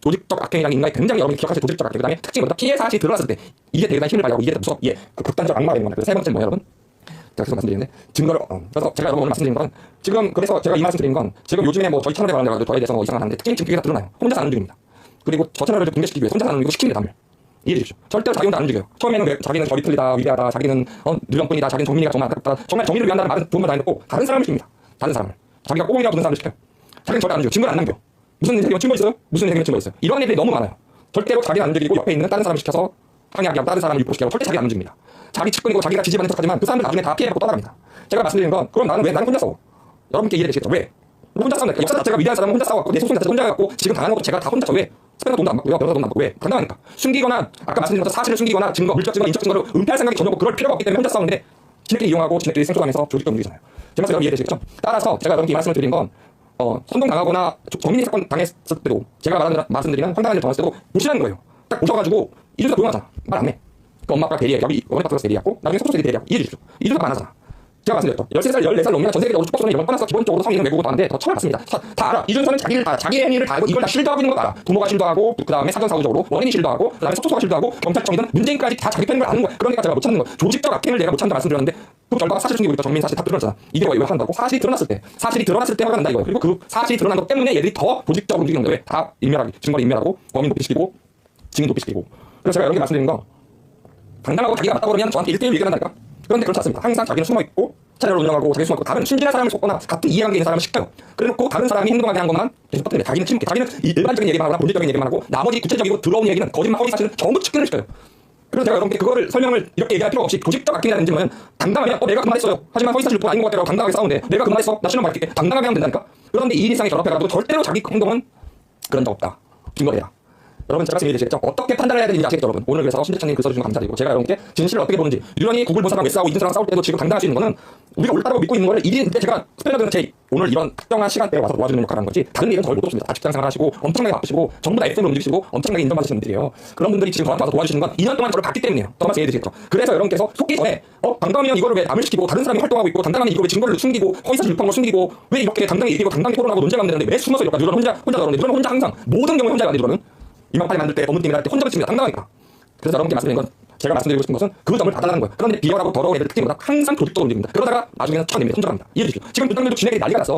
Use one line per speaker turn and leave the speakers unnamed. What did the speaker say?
조직적 악행이라는 인간이 굉장히 여러분이 기억하실 조직적 악행 그다음에 특징이 뭐다 피해 사실이 드러났을 때 이게 대단히 힘을 발휘하고 이게 무섭 예, 그 극단적 악마가 되는 겁니다. 세 번째 뭐예요 여러분? 제가 계속 말씀드리는데 증거를 어, 그래서 제가 여러분 오늘 말씀드리는 건 지금 그래서 제가 이 말씀 드리는 건 지금 요즘에 뭐 저희 채널에 관련해서 저에 대해서 뭐 이상하는데 특징이 지금 다 드러나요. 혼자서 안 움직입니다. 그리고 저 채널을 붕괴시키기 위해서 혼자서 안 움직이고 시킵니다 담을. 이해해 주십시오. 절대로 자기 혼자 안 움직여요. 처음에는 왜 자기는 저리 틀리다, 위대하다, 자기는 어, 누령뿐이다, 자기는 정민이가 정말 안타깝다, 정말 정의를 위한다는 말은 좋은 말다 했고 다른 사람을 시킵니다. 다른 사람을. 자기가 꼬이라고 보는 사람을 시켜요. 자기는 절대 안 움직여. 증거를 안 남겨. 무슨 얘기가 증거 있어요? 무슨 얘기가 증거 있어요? 이런 애들이 너무 많아요. 절대로 자기는 안 움직이고 옆에 있는 다른 사람을 시켜서 항의하게 하고 다른 사람을 유포시키고 절대 자기 안 움직입니다. 자기 측근이고 자기가 지지받는 척하지만 그 사람들 나중에 다 피해받고 떠나갑니다. 제가 말씀드리는 건 그럼 나는 왜 나는 혼자 싸워? 여러분께 이해되시겠죠? 왜? 혼자 싸우는 역사 자체가 위대한 사람은 혼자 싸웠고 내 소송 자체가 혼자 갖고 지금 당하는 것도 제가 다 혼자 왜? 스페너 돈도 안 받고요. 변호사 돈도 안 받고 왜? 당당하니까. 숨기거나 아까 말씀드린 것처럼 사실을 숨기거나 증거, 물적 증거, 인적 증거를 은폐할 생각이 전혀 없고 그럴 필요가 없기 때문에 혼자 싸우는데 지네끼리 이용하고 지네끼리 생존하면서 조직적 움직이잖아요. 제 말씀 여러분 이해되시겠죠? 따라서 제가 여러분께 이 말씀을 드린 건 어, 선동 당하거나 조- 정민이 사건 당했을 때도 제가 말하는 말씀드리는 황당한 일 당했을 때도 무시하는 거예요. 딱 오셔가지고 이준석 조용하잖아. 말 안 해. 그 엄마 아빠가 대리해. 여기 어머니 아빠가 대리하고 나중에 속초들이 대리하고 이해해 주십시오. 이준석 안 하잖아. 제가 말씀드렸죠. 13살, 14살 넘으면 전 세계적으로 축복선을 이런 걸 떠나서 기본적으로 성인은 외국어도 하는데 더 처음 봤습니다. 다, 다 알아. 이준서는 자기를 다, 자기의 행위를 다 알고 이걸 다 실드하고 있는 거 알아. 부모가 실드하고, 그 다음에 사전사고적으로 원인이 실드하고, 그 다음에 속초가 실드하고, 경찰청이든 문재인까지 다 자기 편인 걸 아는 거야. 그러니까 제가 못 찾는 거야. 조직적 악행을 내가 못 찾는다 말씀드렸는데, 그 결과가 사실 숨기고 있다. 정민 사실 다 드러났잖아. 이게 왜 한다고? 사실이 드러났을 때. 사실이 드러났을 때 화가 난다 이거예요. 그리고 그 사실이 드러난 것 때문에 얘들이 더 조직적으로 움직이는 거예요. 왜? 다 인멸하기, 증거를 인멸하고, 범인 도피시키고, 증인 도피시키고. 그래서 제가 이렇게 말씀드리는 건, 당당하고 자기가 맞다고 그러면 저한테 1대1 얘기한다니까. 그런데 그렇지 않습니다. 항상 자기는 숨어있고 차례를 운영하고 자기 숨어있고 다른 순진한 사람을 속거나 같은 이해관계 있는 사람을 시켜요. 그래놓고 다른 사람이 행동하게 한 것만 계속 터뜨려요. 자기는 침묵해. 자기는 이 일반적인 얘기만 하거나 본질적인 얘기만 하고 나머지 구체적이고 들어온 얘기는 거짓말 허위 사실은 전부 측근을 시켜요. 그래서 제가 여러분께 그거를 설명을 이렇게 얘기할 필요 없이 조직적 악행이라든지 뭐는 당당하면 어 내가 그 말했어요. 하지만 허위 사실 유포 아닌 것 같다고 당당하게 싸우는데 내가 그 말했어. 나 신원 밝힐게. 당당하게 하면 된다니까. 그런데 이인 이상의 결합해가지고 절대로 자기 행동은 그런 적 없다. 증거해라. 여러분 제가 지금 이해되시겠죠? 어떻게 판단을 해야 되는지 아시겠죠 여러분? 오늘 그래서 신재창님 글 써주신 거 감사드리고 제가 여러분께 진실을 어떻게 보는지 유런이 구글 본사랑 웹사하고 이준사랑 싸울 때도 지금 당당할 수 있는 거는 우리가 옳다고 믿고 있는 거를 일인데 제가 스페너들은 제 오늘 이런 특정한 시간대에 와서 도와주는 역할을 한 거지 다른 일은 저를 못 돕습니다. 다 직장 생활 하시고 엄청나게 바쁘시고 전부 다 FM을 움직이시고 엄청나게 인정받으시는 분들이에요. 그런 분들이 지금 저한테 와서 도와주시는 건 2년 동안 저를 봤기 때문이에요. 더 말씀 이해되시겠죠? 그래서 여러분께서 속기 전에 어 당당하면 이거를 왜 남을 시키고 다른 사람이 활동하고 있고 당당하면 이거 왜 증거를 숨기고 허위사실 유포한 걸 숨기고 왜 이렇게 당당히 얘기하고 당당히 토론하고 논쟁하면 되는데 왜 숨어서 이렇게 누런 혼자 혼자 저러는데 누런 혼자 항상 모든 경우에 혼자가 안 돼, 누런은 이명파이 만들 때 법무팀이라 할때 혼자 붙입니다. 당당하니까. 그래서 여러분께 말씀드린 건 제가 말씀드리고 싶은 것은 그 점을 봐달라는 거예요. 그런데 비열하고 더러운 애들 특징보다 항상 조직적으로 움직입니다. 그러다가 나중에는 쳐냅니다. 갑니다. 이해해 주십시오. 지금 분당들도 지네끼리 난리가 났어.